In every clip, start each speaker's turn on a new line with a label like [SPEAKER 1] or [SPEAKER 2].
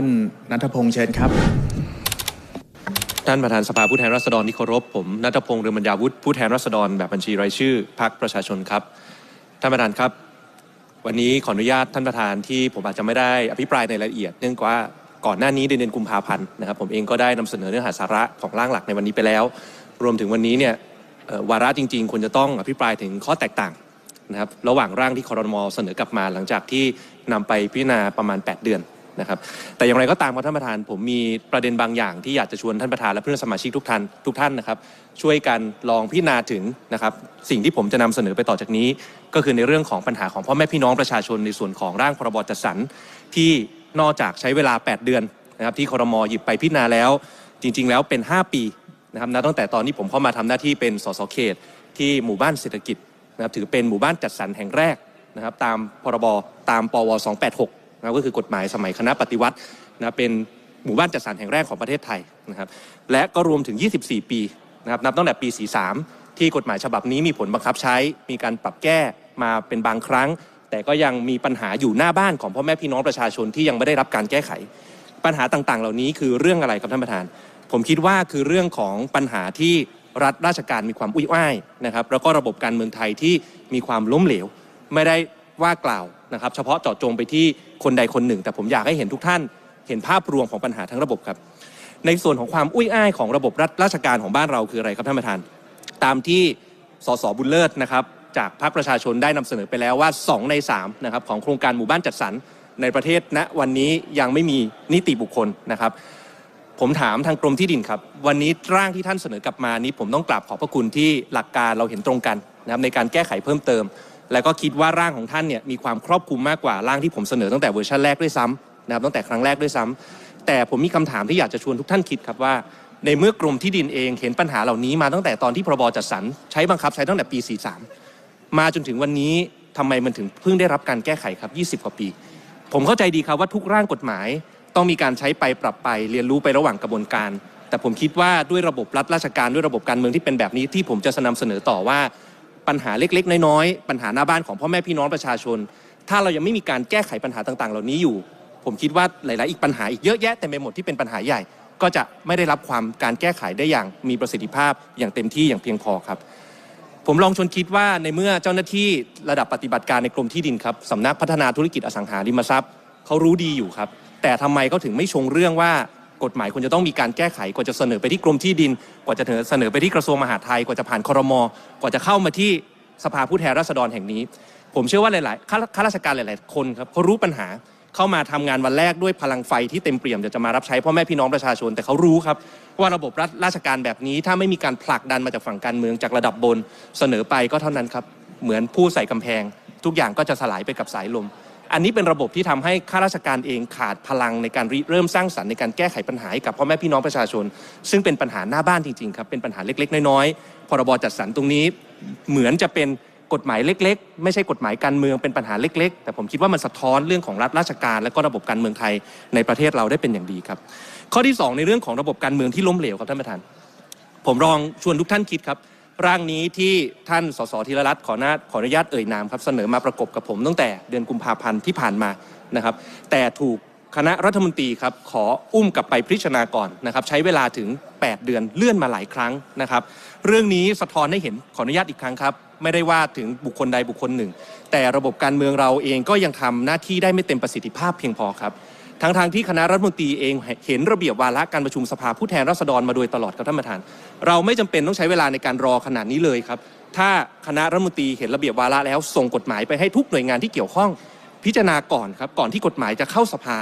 [SPEAKER 1] ท่านนัทพงษ์เชิญครับ
[SPEAKER 2] ท่านประธานสภาผู้แทนราษฎรที่เคารพผมนัทพงษ์เรืองบรรยาวุฒิผู้แทนราษฎรแบบบัญชีรายชื่อพรรคประชาชนครับ ท่านประธานครับ วันนี้ขออนุญาตท่านประธานที่ผมอาจจะไม่ได้อภิปรายในรายละเอียด เนื่องกว่าก่อนหน้านี้เดือนกุมภาพันธ์นะครับผมเองก็ได้นำเสนอเนื้อหาสาระของร่างหลักในวันนี้ไปแล้ว รวมถึงวันนี้เนี่ยวาระจริง ๆควรจะต้องอภิปรายถึงข้อแตกต่างนะครับระหว่างร่างที่คอรมอเสนอกลับมาหลังจากที่นำไปพิจารณาประมาณ 8 เดือน นะครับแต่อย่างไรก็ตามครับท่านประธาน ผมมีประเด็นบางอย่างที่อยากจะชวนท่านประธานและเพื่อนสมาชิกทุกท่านทุกท่านนะครับช่วยกันลองพิจารณาถึงนะครับสิ่งที่ผมจะนำเสนอไปต่อจากนี้ ก็คือในเรื่องของปัญหาของพ่อแม่พี่น้องประชาชนในส่วนของร่างพรบจัดสรรที่นอกจากใช้เวลา 8 เดือนนะครับที่คอรมอหยิบไปพิจารณาแล้ว จริง ๆ แล้วเป็น 5 ปีนะครับนับตั้งแต่ตอนที่ผมเข้ามาทำหน้าที่เป็นสสเขต ที่หมู่บ้านเศรษฐกิจนะครับถือเป็นหมู่บ้านจัดสรรแห่งแรกนะครับตามพรบตามปว 286 นะก็คือกฎหมายสมัยคณะปฏิวัตินะเป็นหมู่บ้านจัดสรรแห่งแรกของประเทศไทยนะครับและก็รวมถึง 24 ปีนะครับนับตั้งแต่ปี 43 ที่กฎหมายฉบับนี้มีผลบังคับใช้ มีการปรับแก้มาเป็นบางครั้ง แต่ก็ยังมีปัญหาอยู่หน้าบ้านของพ่อแม่พี่น้องประชาชนที่ยังไม่ได้รับการแก้ไข ปัญหาต่างๆ เหล่านี้คือเรื่องอะไรครับท่านประธาน ผมคิดว่าคือเรื่องของปัญหาที่รัฐราชการมีความอุ้ยอ้ายนะครับแล้วก็ระบบการเมืองไทยที่มีความล้มเหลว ไม่ได้ ว่ากล่าวนะครับ เฉพาะเจาะจงไปที่คนใดคนหนึ่ง แต่ผมอยากให้เห็นทุกท่านเห็นภาพรวมของปัญหาทั้งระบบครับ ในส่วนของความอุ้ยอ้ายของระบบรัฐราชการของบ้านเราคืออะไรครับท่านประธาน ตามที่สสบุญเลิศนะครับจากพรรคประชาชนได้นำเสนอไปแล้วว่า 2 ใน3นะครับของโครงการหมู่บ้านจัดสรรในประเทศณวันนี้ยังไม่มีนิติบุคคลนะครับ ผมถามทางกรมที่ดินครับ วันนี้ร่างที่ท่านเสนอกลับมานี้ ผมต้องกราบขอบพระคุณที่หลักการเราเห็นตรงกันนะครับในการแก้ไขเพิ่มเติม และก็คิดว่าร่างของท่านเนี่ยมีความครอบคลุมมากกว่าร่างที่ผมเสนอตั้งแต่เวอร์ชันแรกด้วยซ้ำนะครับตั้งแต่ครั้งแรกด้วยซ้ำแต่ผมมีคำถามที่อยากจะชวนทุกท่านคิดครับว่า ในเมื่อกรมที่ดินเองเห็นปัญหาเหล่านี้มาตั้งแต่ตอนที่พรบจัดสรรใช้บังคับใช้ตั้งแต่ปี 43 มาจนถึงวันนี้ทำไมมันถึงเพิ่งได้รับการแก้ไขครับ 20 กว่าปี ผมเข้าใจดีครับว่าทุกร่างกฎหมาย ต้องมีการใช้ไปปรับไปเรียนรู้ไประหว่างกระบวนการ แต่ผมคิดว่าด้วยระบบรัฐราชการด้วยระบบการเมืองที่เป็นแบบนี้ที่ผมจะนำเสนอต่อว่า ปัญหาเล็ก ๆ น้อยๆปัญหาหน้าบ้านของพ่อแม่พี่น้องประชาชน ถ้าเรายังไม่มีการแก้ไขปัญหาต่าง ๆ เหล่านี้อยู่ ผมคิดว่าหลาย ๆ อีกปัญหาอีกเยอะแยะเต็มไปหมดที่เป็นปัญหาใหญ่ ก็จะไม่ได้รับความการแก้ไขได้อย่างมีประสิทธิภาพอย่างเต็มที่อย่างเพียงพอครับผมลองชวนคิดว่าในเมื่อเจ้าหน้าที่ระดับปฏิบัติการในกรมที่ดินครับสำนักพัฒนาธุรกิจอสังหาริมทรัพย์เขารู้ดีอยู่ครับ แต่ทำไมเขาถึงไม่ชงเรื่องว่า กฎหมายควรจะต้องมีการแก้ไขกว่าจะเสนอไปที่กรมที่ดิน กว่าจะเสนอไปที่กระทรวงมหาดไทยกว่าจะผ่านครมกว่าจะเข้ามาที่สภาผู้แทนราษฎรแห่งนี้ ผมเชื่อว่าหลายๆข้าราชการหลายๆคนครับเขารู้ปัญหาเข้ามาทำงานวันแรกด้วยพลังไฟที่เต็มเปี่ยมจะจะมารับใช้พ่อแม่พี่น้องประชาชนแต่เขารู้ครับ ว่าระบบรัฐราชการแบบนี้ ถ้าไม่มีการผลักดันมาจากฝั่งการเมืองจากระดับบน เสนอไปก็เท่านั้นครับเหมือนผู้ใส่กำแพง ทุกอย่างก็จะสลายไปกับสายลม อันนี้เป็นระบบที่ทำให้ข้าราชการเองขาดพลังในการริเริ่มสร้างสรรค์ในการแก้ไขปัญหาให้กับพ่อแม่พี่น้องประชาชน ซึ่งเป็นปัญหาหน้าบ้านจริงๆครับเป็นปัญหาเล็ก ๆ น้อยๆพรบจัดสรรตรงนี้เหมือนจะเป็นกฎหมายเล็ก ๆ ไม่ใช่กฎหมายการเมืองเป็นปัญหาเล็ก ๆ แต่ผมคิดว่ามันสะท้อนเรื่องของรัฐราชการ และก็ระบบการเมืองไทยในประเทศเราได้เป็นอย่างดีครับ ข้อที่สองในเรื่องของระบบการเมืองที่ล้มเหลวครับท่านประธาน ผมลองชวนทุกท่านคิดครับ ร่างนี้ที่ท่านสสธีรรัตน์ขออนุญาตขออนุญาตเอ่ยนามครับเสนอมาประกบกับผมตั้งแต่เดือนกุมภาพันธ์ที่ผ่านมานะครับ แต่ถูกคณะรัฐมนตรีครับขออุ้มกลับไปพิจารณาก่อนนะครับ ใช้เวลาถึง 8 เดือนเลื่อนมาหลายครั้งนะครับ เรื่องนี้สะท้อนให้เห็นขออนุญาตอีกครั้งครับ ไม่ได้ว่าถึงบุคคลใดบุคคลหนึ่ง แต่ระบบการเมืองเราเองก็ยังทำหน้าที่ได้ไม่เต็มประสิทธิภาพเพียงพอครับ ทั้งทางที่คณะรัฐมนตรีเองเห็นระเบียบวาระการประชุมสภาผู้แทนราษฎรมาโดยตลอดครับท่านประธาน เราไม่จำเป็นต้องใช้เวลาในการรอขนาดนี้เลยครับ ถ้าคณะรัฐมนตรีเห็นระเบียบวาระแล้วส่งกฎหมายไปให้ทุกหน่วยงานที่เกี่ยวข้อง พิจารณาก่อนครับก่อนที่กฎหมายจะเข้าสภา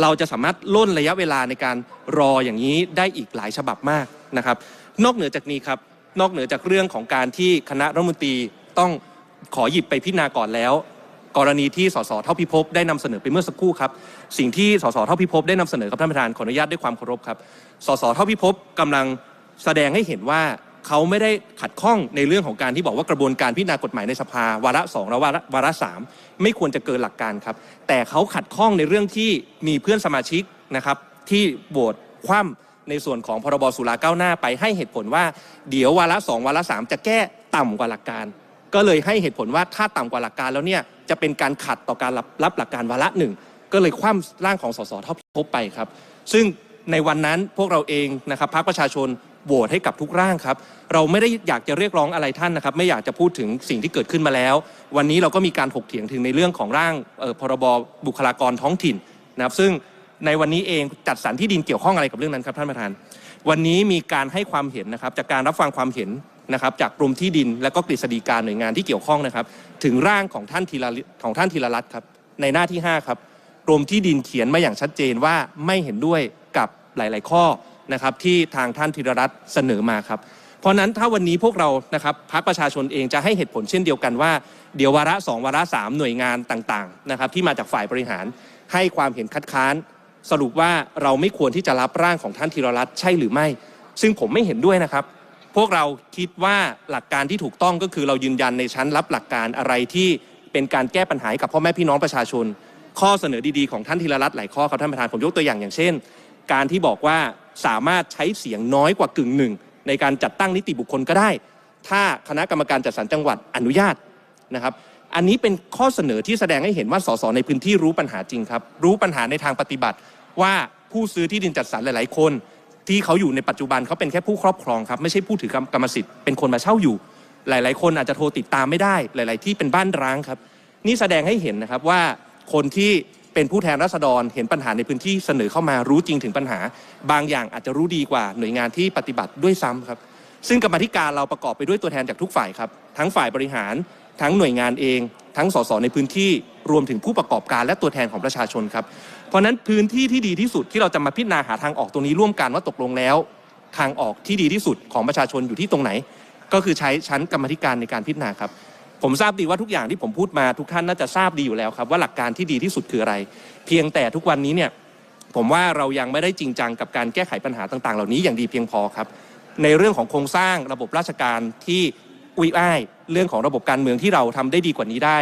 [SPEAKER 2] เราจะสามารถล่นระยะเวลาในการรออย่างนี้ได้อีกหลายฉบับมากนะครับ นอกเหนือจากนี้ครับนอกเหนือจากเรื่องของการที่คณะรัฐมนตรีต้องขอหยิบไปพิจารณาก่อนแล้ว กรณีที่สสเท่าพิภพได้นำเสนอไปเมื่อสักครู่ครับสิ่งที่สสเท่าพิภพได้นำเสนอครับท่านประธานขออนุญาตด้วยความเคารพครับสสเท่าพิภพกำลังแสดงให้เห็นว่าเขาไม่ได้ขัดข้องในเรื่องของการที่บอกว่ากระบวนการพิจารณากฎหมายในสภาวาระสองและวาระวาระสามไม่ควรจะเกินหลักการครับ แต่เขาขัดข้องในเรื่องที่มีเพื่อนสมาชิกนะครับที่โหวตคว่ำในส่วนของพรบสุราก้าวหน้าไปให้เหตุผลว่า เดี๋ยววาระสองวาระสามจะแก้ต่ำกว่าหลักการ ก็เลยให้เหตุผลว่าถ้าต่ำกว่าหลักการแล้วเนี่ยจะเป็นการขัดต่อการรับรับหลักการวาระหนึ่งก็เลยคว่ำร่างของสสท็อปพบไปครับ ซึ่งในวันนั้นพวกเราเองนะครับพรรคประชาชนโหวตให้กับทุกร่างครับ เราไม่ได้อยากจะเรียกร้องอะไรท่านนะครับ ไม่อยากจะพูดถึงสิ่งที่เกิดขึ้นมาแล้ว วันนี้เราก็มีการถกเถียงถึงในเรื่องของร่างเอ่อพรบบุคลากรท้องถิ่นนะครับ ซึ่งในวันนี้เองจัดสรรที่ดินเกี่ยวข้องอะไรกับเรื่องนั้นครับท่านประธาน วันนี้มีการให้ความเห็นนะครับจากการรับฟังความเห็น นะครับจากกรมที่ดินและก็กฤษฎีการหน่วยงานที่เกี่ยวข้องนะครับ ถึงร่างของท่านธีรลิของท่านธีรรัตน์ครับในหน้าที่ 5 ครับกรมที่ดินเขียนมาอย่างชัดเจนว่าไม่เห็นด้วยกับหลาย ๆ ข้อนะครับที่ทางท่านธีรรัตน์เสนอมาครับเพราะนั้นถ้าวันนี้พวกเรานะครับพรรคประชาชนเองจะให้เหตุผลเช่นเดียวกันว่า เดี๋ยววาระสองวาระสามหน่วยงานต่างๆนะครับที่มาจากฝ่ายบริหารให้ความเห็นคัดค้าน สรุปว่าเราไม่ควรที่จะรับร่างของท่านธีรรัตน์ใช่หรือไม่ ซึ่งผมไม่เห็นด้วยนะครับ พวกเราคิดว่าหลักการที่ถูกต้องก็คือเรายืนยันในชั้นรับหลักการอะไรที่เป็นการแก้ปัญหากับพ่อแม่พี่น้องประชาชน ข้อเสนอดีๆของท่านธีรรัตน์หลายข้อครับท่านประธานผมยกตัวอย่างอย่างเช่น การที่บอกว่าสามารถใช้เสียงน้อยกว่ากึ่งหนึ่งในการจัดตั้งนิติบุคคลก็ได้ ถ้าคณะกรรมการจัดสรรจังหวัดอนุญาตนะครับ อันนี้เป็นข้อเสนอที่แสดงให้เห็นว่าสสในพื้นที่รู้ปัญหาจริงครับ รู้ปัญหาในทางปฏิบัติว่าผู้ซื้อที่ดินจัดสรรหลาย ๆ คน ที่เขาอยู่ในปัจจุบันเขาเป็นแค่ผู้ครอบครองครับไม่ใช่ผู้ถือกรรมสิทธิ์เป็นคนมาเช่าอยู่ หลาย ๆ คนอาจจะโทรติดตามไม่ได้ หลาย ๆ ที่เป็นบ้านร้างครับ นี่แสดงให้เห็นนะครับว่าคนที่เป็นผู้แทนราษฎรเห็นปัญหาในพื้นที่เสนอเข้ามารู้จริงถึงปัญหา บางอย่างอาจจะรู้ดีกว่าหน่วยงานที่ปฏิบัติด้วยซ้ำครับ ซึ่งกรรมธิการเราประกอบไปด้วยตัวแทนจากทุกฝ่ายครับ ทั้งฝ่ายบริหาร ทั้งหน่วยงานเอง ทั้งสสในพื้นที่รวมถึงผู้ประกอบการและตัวแทนของประชาชนครับ เพราะฉะนั้นพื้นที่ที่ดีที่สุดที่เราจะมาพิจารณาหาทางออกตรงนี้ร่วมกันว่าตกลงแล้ว ทางออกที่ดีที่สุดของประชาชนอยู่ที่ตรงไหน ก็คือใช้ชั้นกรรมธิการในการพิจารณาครับผมทราบดีว่าทุกอย่างที่ผมพูดมาทุกท่านน่าจะทราบดีอยู่แล้วครับ ว่าหลักการที่ดีที่สุดคืออะไร เพียงแต่ทุกวันนี้เนี่ยผมว่าเรายังไม่ได้จริงจังกับการแก้ไขปัญหาต่าง ๆ เหล่านี้อย่างดีเพียงพอครับ ในเรื่องของโครงสร้างระบบราชการที่อุ้ยอ้ายเรื่องของระบบการเมืองที่เราทำได้ดีกว่านี้ได้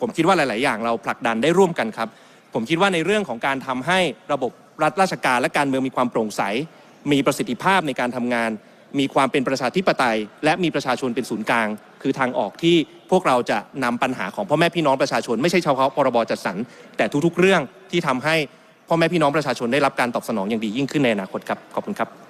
[SPEAKER 2] ผมคิดว่าหลาย ๆ อย่างเราผลักดันได้ร่วมกันครับ ผมคิดว่าในเรื่องของการทำให้ระบบรัฐราชการและการเมืองมีความโปร่งใส มีประสิทธิภาพในการทำงาน มีความเป็นประชาธิปไตย และมีประชาชนเป็นศูนย์กลาง คือทางออกที่พวกเราจะนำปัญหาของพ่อแม่พี่น้องประชาชน ไม่ใช่เฉพาะพรบจัดสรรแต่ทุก ๆ เรื่องที่ทำให้พ่อแม่พี่น้องประชาชนได้รับการตอบสนองอย่างดียิ่งขึ้นในอนาคตครับขอบคุณครับ